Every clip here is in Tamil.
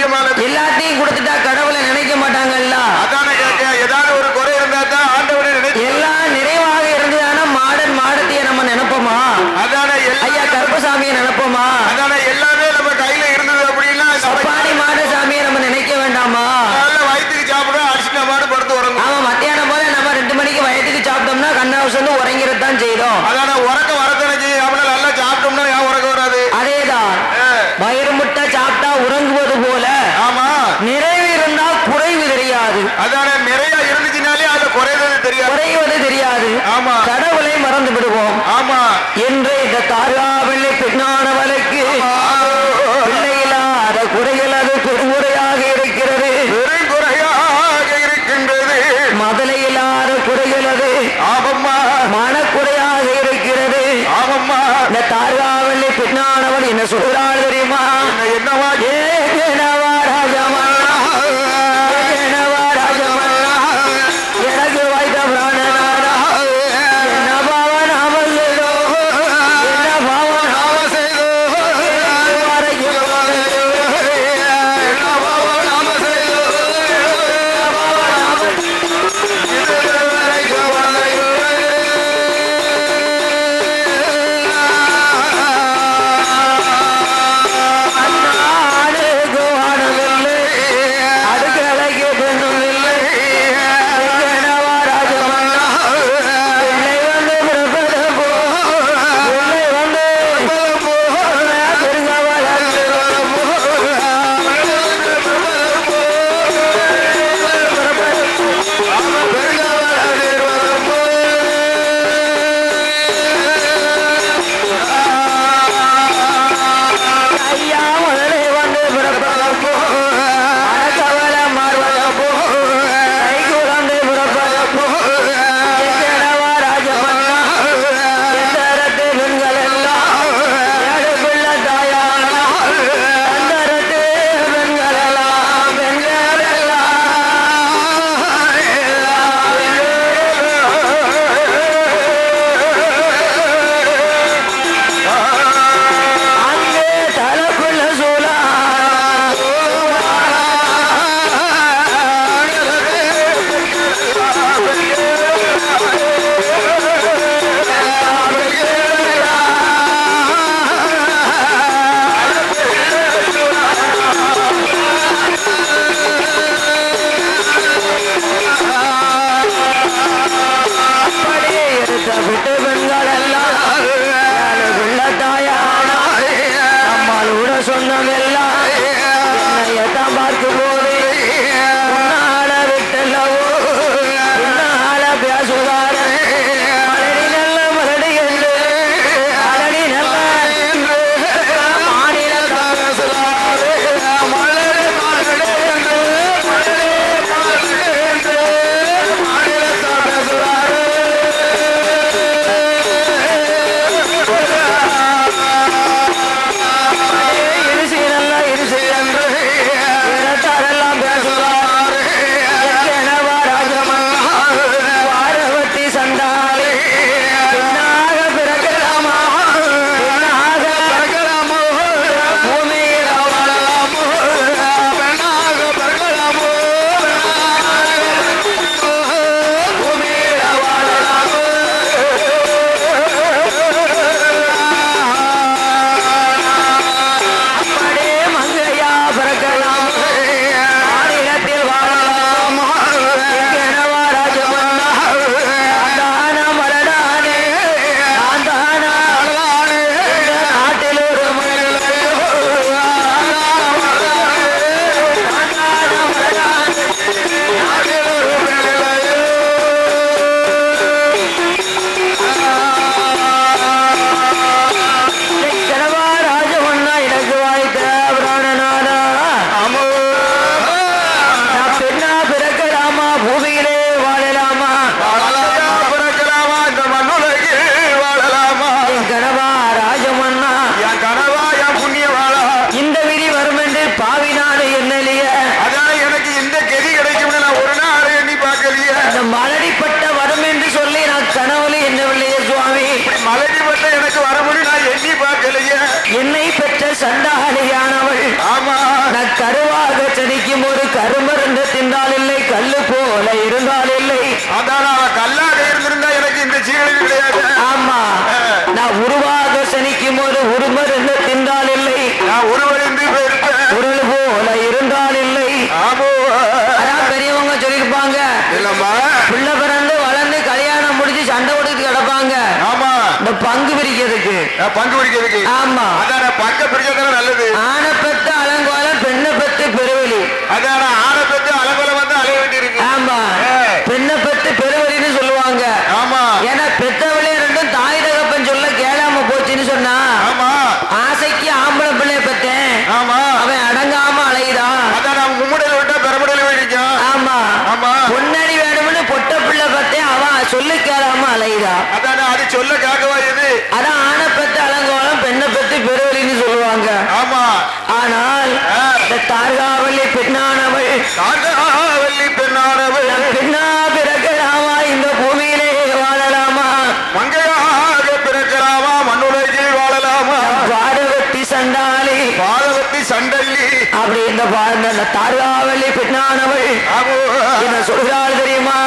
முக்கியமானது எல்லாத்தையும் கொடுத்துட்டா கடவுளை நினைக்க மாட்டாங்கல்ல என்ற இந்த தாரா சனிக்கும் ஒரு உருமருந்து தின்றால் இல்லை? போல இருந்தால் இல்லை. பெரியவங்க சொல்லியிருப்பாங்க. பிள்ளை பிறந்து வளர்ந்து கல்யாணம் முடிச்சு சண்டை கொடுத்து கிடப்பாங்க. ஆமா. இந்த பங்கு பிரிக்கிறதுக்கு. பங்கு பிரிக்கிறதுக்கு. ஆமா. அதான பங்க பிரிக்கிறதுல நல்லது. ஆன பெத்த அலங்கோலம் பெண்ணை பெத்து பெருவெளி. அதான தாராவளி பெண்ணானவள். சொல்கிறாள் தெரியுமா?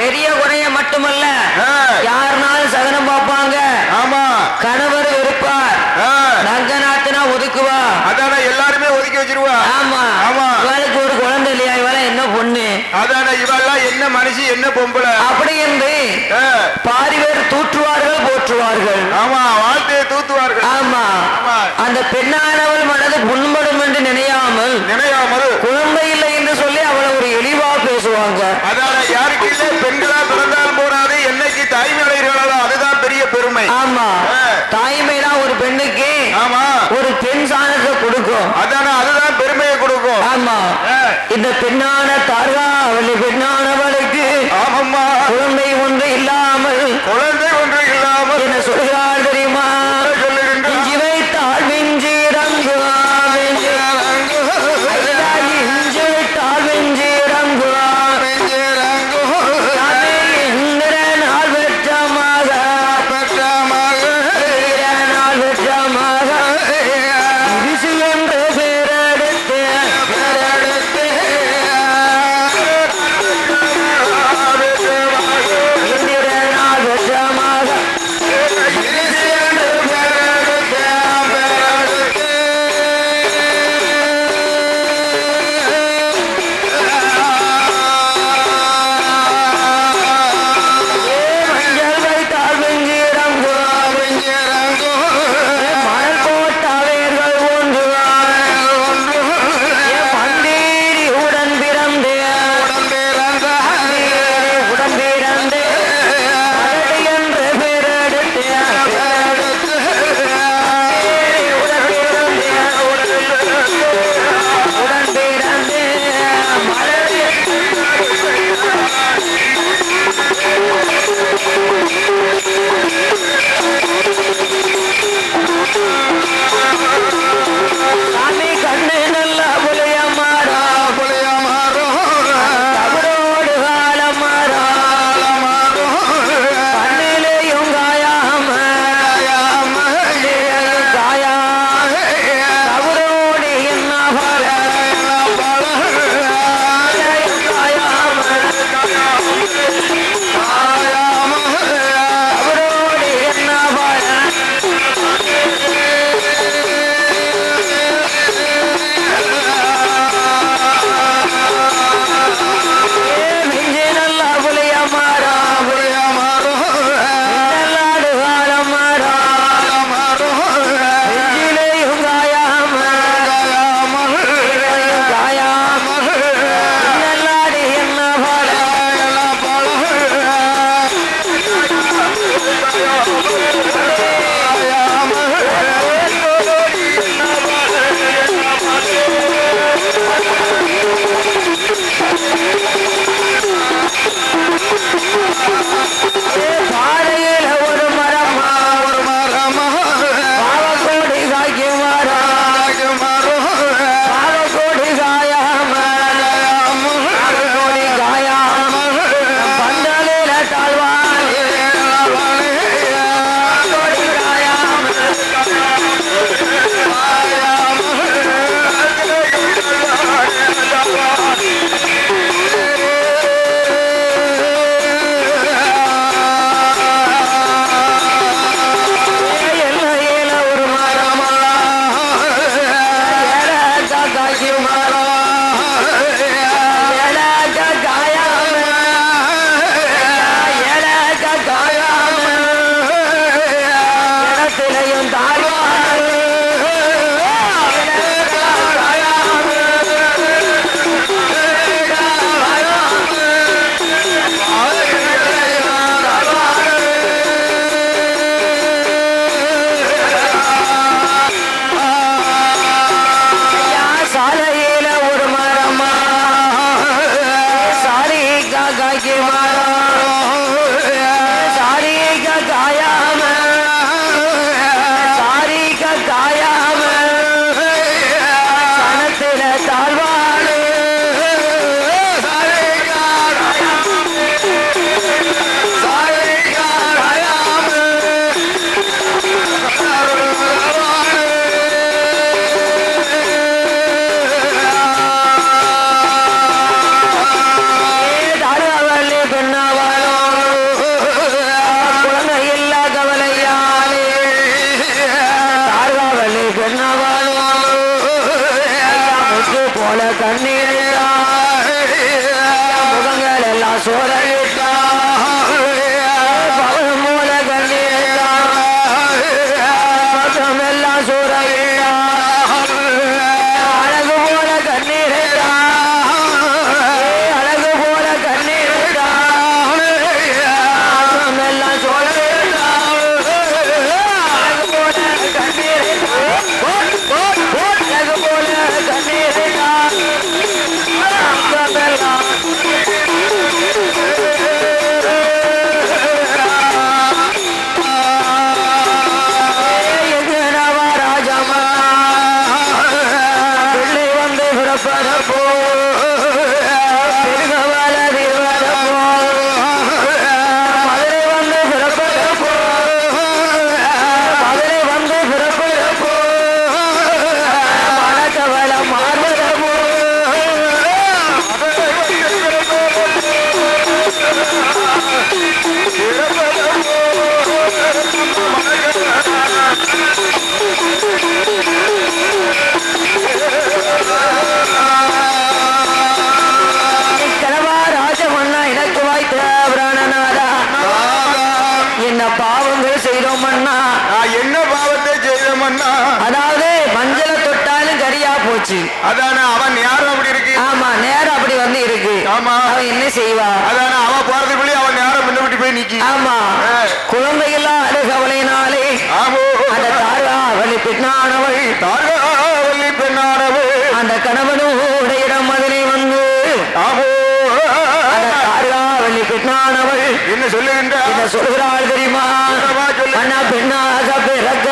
பெரிய குறைய மட்டுமல்ல. யாருனாலும் சகனம் பார்ப்பாங்க. ஆமா. கணவர் இருப்பார் நங்க நாத்துனா ஒதுக்குவா. அதான எல்லாருமே ஒதுக்கி வச்சிருவா. ஆமா. ஆமா. இவளுக்கு ஒரு குழந்தை இல்லையா? இவள என்ன பொண்ணு? அதான இவெல்லாம் என்ன மனுஷி என்ன பொம்பளை? அப்படி என்று பாரிவேர் தூற்றுவார்கள் போற்றுவார்கள். ஆமா வாழ்க்கையை தூத்துவார்கள். ஆமா. அந்த பெண்ணானவள் மனது புண்படும் என்று நினையாமல் நினையாமல் தாய்மைனா ஒரு பெண்ணுக்கு ஆமா. ஒரு பெண் சாணத்தை கொடுக்கும். அதான அதுதான் பெருமையை கொடுக்கும். ஆமா. இந்த பெண்ணான தாரா அவளுடைய பெண்ணான கண்ணீர் முகங்கள் எல்லாம் சோதனை Fight up for பாவங்கள் செய்தோம் என்ன பாவத்தை செய்தோம் அதாவது மஞ்சள தொட்டாலும் கரியா போச்சு. அதான அவன் நேரம் அப்படி இருக்கு. ஆமா நேரம் அப்படி வந்து இருக்கு. ஆமா. அவன் என்ன செய்வா? அதான அவன் போறதுக்குள்ளே அவன் நேரம் முன்ன விட்டு போய் நிக்கி. ஆமா. குழந்தையெல்லாம் அழகவளையினாலே அந்த தாரா அவளை பெண்ணானவள் தாரா அவளை பெண்ணானவள். அந்த கணவனும் இடம் அதிலே வந்து ஆமோ அந்த தாரா அழகானவள் என்ன சொல்லுகின்ற என்ன சொல்கிறாள் தெரியுமா? அண்ணா பெண்ணாக பிறக்க.